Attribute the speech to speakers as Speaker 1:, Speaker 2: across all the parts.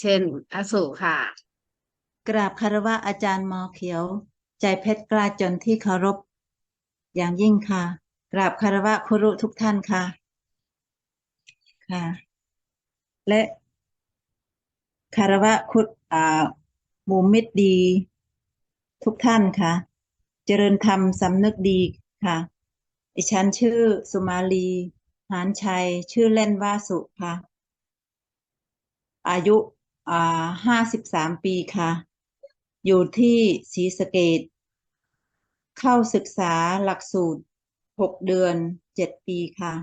Speaker 1: เชิญอสุค่ะ
Speaker 2: กราบคารวะอาจารย์มอเขียว ใจเพชรกล้าจนที่เคารพ อย่างยิ่งค่ะ กราบคารวะครุทุกท่านค่ะ ค่ะ และคารวะคุณอ่าหมู่มิตรดี ทุกท่านค่ะ เจริญธรรมสำนึกดีค่ะดิฉันชื่อสุมาลี หานชัย ชื่อเล่นว่าสุค่ะ อายุ อ่าห้าสิบสามปีค่ะ อยู่ที่ศรีสะเกษเข้าศึกษาหลักสูตรหกเดือนเจ็ดปีค่ะ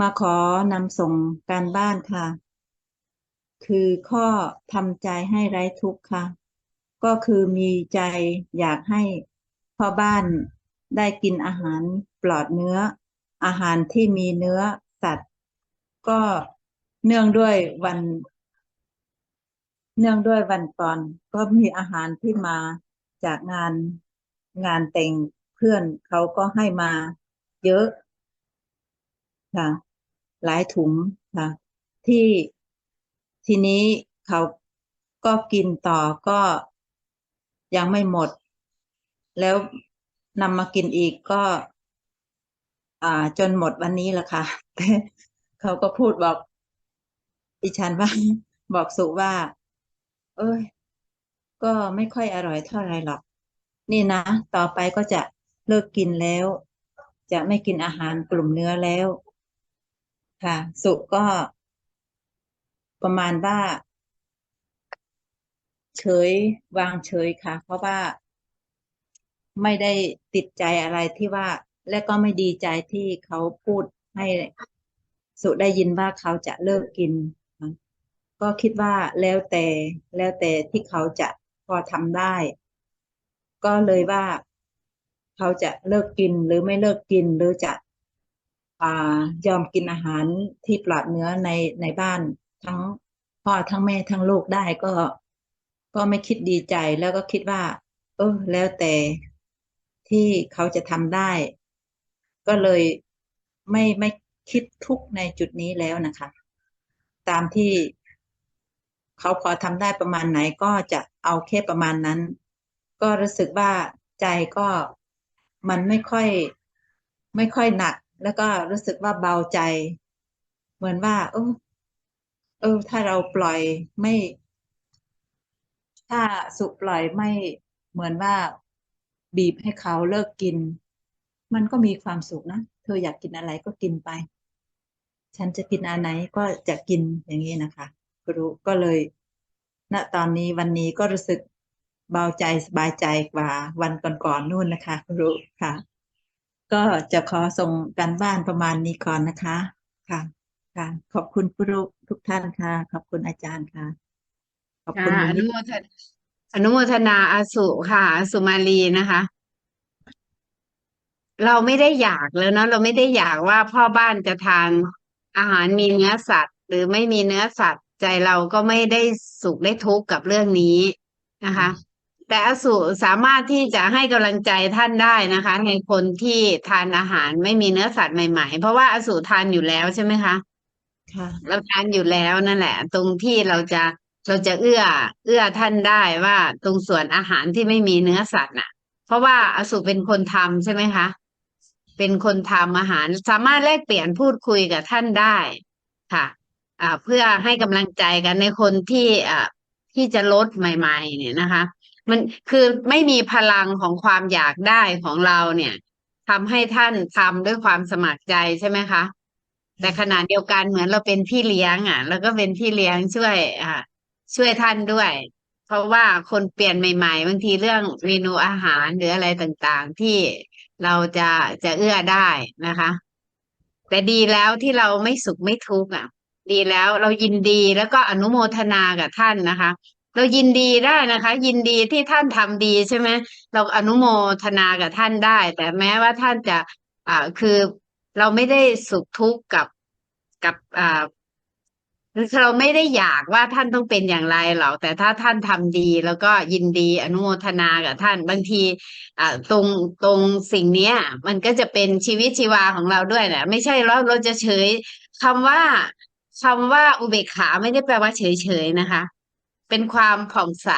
Speaker 2: มาขอนำส่งการบ้านค่ะ คือข้อทำใจให้ไร้ทุกข์ค่ะ ก็คือมีใจอยากให้พ่อบ้านได้กินอาหารปลอดเนื้อ อาหารที่มีเนื้อสัตว์ ก็เนื่องด้วยวัน เนื่องด้วยวันก่อนก็มีอาหารที่มาจากงานงานแต่งเพื่อนเขาก็ให้มาเยอะค่ะหลายถุงค่ะ ที่ทีนี้เขาก็กินต่อก็ยังไม่หมด แล้วนำมากินอีกก็ อ่าจนหมดวันนี้แหละค่ะแต่เขาก็พูดบอก ดิฉันว่าบอกสุว่า เอ้ย ก็ไม่ค่อยอร่อยเท่าไรหรอก นี่นะ ต่อไปก็จะเลิกกินแล้ว จะไม่กินอาหารกลุ่มเนื้อแล้ว ค่ะ สุก็ ประมาณว่าเฉยวางเฉยค่ะ เพราะว่าไม่ได้ติดใจอะไรที่ว่า และก็ไม่ดีใจที่เขาพูดให้สุได้ยินว่าเขาจะเลิกกิน ก็คิดว่าแล้วแต่แล้วแต่ที่เขาจะพอทำได้ ก็เลยว่าเขาจะเลิกกินหรือไม่เลิกกินหรือจะอยอมกินอาหารที่ปลอดเนื้อในในบ้านทั้งพ่อทั้งแม่ทั้งลูกได้ก็ ก็ไม่คิดดีใจแล้วก็คิดว่า เออแล้วแต่ที่เขาจะทำได้ ก็เลยไม่ไม่คิดทุกข์ในจุดนี้แล้วนะคะ ตามที่ เขาพอทำได้ประมาณไหนก็จะเอาแค่ประมาณนั้น ก็รู้สึกว่าใจก็มันไม่ค่อย ไม่ค่อยหนัก แล้วก็รู้สึกว่าเบาใจ เหมือนว่าเออเออ ถ้าเราปล่อยไม่ ถ้าสุปล่อยไม่เหมือนว่าบีบให้เขาเลิกกิน มันก็มีความสุขนะ เธออยากกินอะไรก็กินไป ฉันจะกินอันไหนก็จะกินอย่างนี้นะคะ รูก็เลยณตอนนี้วันนี้ก็รู้สึกเบาใจสบายใจกว่าวันก่อนๆนู่นนะคะครูค่ะ ก็จะขอส่งการบ้านประมาณนี้ก่อนนะคะ ค่ะค่ะขอบคุณครูทุกท่านค่ะ ขอบคุณอาจารย์ค่ะ ขอบคุณ
Speaker 1: ค่ะ
Speaker 2: ห
Speaker 1: อ
Speaker 2: นู
Speaker 1: นุ
Speaker 2: นิด
Speaker 1: โมทนาอนุโมทนาอาสุค่ะอาสุมาลีนะคะ เราไม่ได้อยากแล้วเนาะเราไม่ได้อยากว่าพ่อบ้านจะทานอาหารมีเนื้อสัตว์ หรือไม่มีเนื้อสัตว์ ใจเราก็ไม่ได้สุขได้ทุกข์กับเรื่องนี้นะคะ แต่อสุสามารถที่จะให้กำลังใจท่านได้นะคะ ในคนที่ทานอาหารไม่มีเนื้อสัตว์ใหม่ ๆ เพราะว่าอสุทานอยู่แล้วใช่ไหมคะ
Speaker 2: ค่ะ
Speaker 1: เราทานอยู่แล้วนั่นแหละ ตรงที่เราจะเราจะเอื้อ เอื้อท่านได้ว่าตรงส่วนอาหารที่ไม่มีเนื้อสัตว์น่ะ เพราะว่าอสุเป็นคนทำใช่ไหมคะเป็นคนทำอาหารสามารถแลกเปลี่ยนพูดคุยกับท่านได้ค่ะอ่า เพื่อให้กำลังใจกันในคนที่อ่าที่จะลดใหม่ๆ เนี่ยนะคะ มันคือไม่มีพลังของความอยากได้ของเราเนี่ยทำให้ท่านทำด้วยความสมัครใจใช่ไหมคะ แต่ขณะเดียวกันเหมือนเราเป็นพี่เลี้ยงอะ แล้วก็เป็นพี่เลี้ยงช่วยอ่าช่วยท่านด้วย เพราะว่าคนเปลี่ยนใหม่ๆบางทีเรื่องเมนูอาหารหรืออะไรต่างๆ ที่เราจะจะเอื้อได้นะคะ แต่ดีแล้วที่เราไม่สุขไม่ทุกข์อะ ดีแล้ว เรายินดีแล้วก็อนุโมทนากับท่านนะคะ เรายินดีได้นะคะ ยินดีที่ท่านทำดีใช่ไหมเราอนุโมทนากับท่านได้ แต่แม้ว่าท่านจะอ่าคือเราไม่ได้สุขทุกข์กับกับอ่าเราไม่ได้อยากว่าท่านต้องเป็นอย่างไรหรอกแต่ถ้าท่านทำดี แล้วก็ยินดีอนุโมทนากับท่าน บางทีอ่าตรงตรงสิ่งเนี้ย มันก็จะเป็นชีวิตชีวาของเราด้วยแหละไม่ใช่เราเราจะเฉยคำว่า คำว่าอุเบกขาไม่ได้แปลว่าเฉยๆนะคะ เป็นความผ่องใส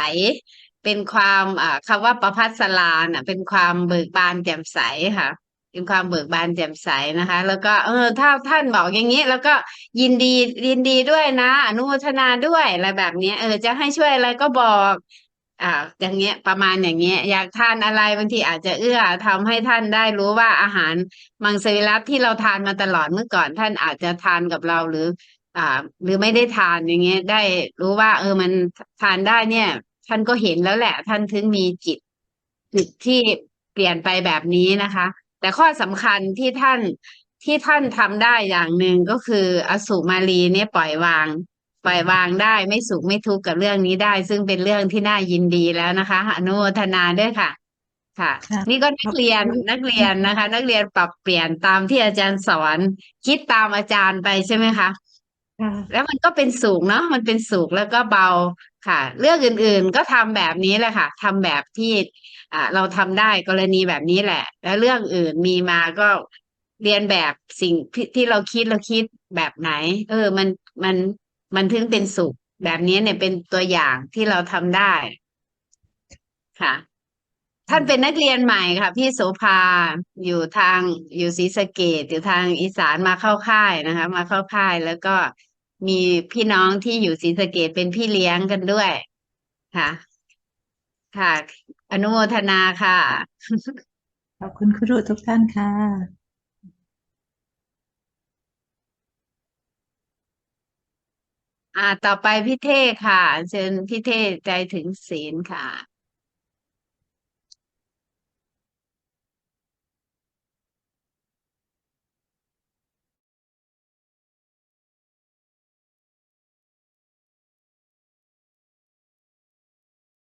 Speaker 1: เป็นความอ่าคำว่าประพัสลาน่ะเป็นความเบิกบานแจ่มใสค่ะ เป็นความเบิกบานแจ่มใสนะคะ แล้วก็เออถ้าท่านบอกอย่างนี้ แล้วก็ยินดียินดีด้วยนะ อนุโมทนาด้วยอะไรแบบนี้เออจะให้ช่วยอะไรก็บอกอ่าอย่างเงี้ยประมาณอย่างเงี้ย อยากทานอะไรบางทีอาจจะเอื้อทำให้ท่านได้รู้ว่าอาหารมังสวิรัติที่เราทานมาตลอดเมื่อก่อน ท่านอาจจะทานกับเราหรือ อ่า หรือไม่ได้ทานอย่างเงี้ยได้รู้ว่า เออมันทานได้เนี่ย ท่านก็เห็นแล้วแหละ ท่านถึงมีจิตจิตที่เปลี่ยนไปแบบนี้นะคะ แต่ข้อสำคัญที่ท่านที่ท่านทำได้อย่างหนึ่งก็คือ อสุมาลีเนี่ยปล่อยวาง ปล่อยวางได้ไม่สุขไม่ทุกข์กับเรื่องนี้ได้ ซึ่งเป็นเรื่องที่น่ายินดีแล้วนะคะ อนุโมทนาด้วยค่ะค่ะ
Speaker 2: ค่ะ
Speaker 1: นี่ก็นักเรียนนักเรียนนะคะ นักเรียนปรับเปลี่ยนตามที่อาจารย์สอน คิดตามอาจารย์ไปใช่ไหมคะ
Speaker 2: ค่ะ
Speaker 1: แล้วมันก็เป็นสุขเนาะ มันเป็นสุขแล้วก็เบาค่ะ เรื่องอื่นๆก็ทำแบบนี้แหละค่ะทำแบบที่อ่าเราทำได้กรณีแบบนี้แหละ แล้วเรื่องอื่นมีมาก็เรียนแบบสิ่งที่ที่เราคิดเราคิดแบบไหน เออ มันมันมันถึงเป็นสุขแบบนี้เนี่ยเป็นตัวอย่างที่เราทำได้ค่ะ ท่านเป็นนักเรียนใหม่ค่ะ พี่โสภาอยู่ทางอยู่ศรีสะเกษอยู่ทางอีสานมาเข้าค่ายนะคะ มาเข้าค่ายแล้วก็ มีพี่น้องที่อยู่ศรีสะเกษเป็นพี่เลี้ยงกันด้วย ค่ะ ค่ะ อนุโมทนาค่ะ
Speaker 2: ขอบคุณครูทุกท่านค่ะ
Speaker 1: อ่า ต่อไปพี่เท่ค่ะ เชิญพี่เท่ใจถึงศีลค่ะ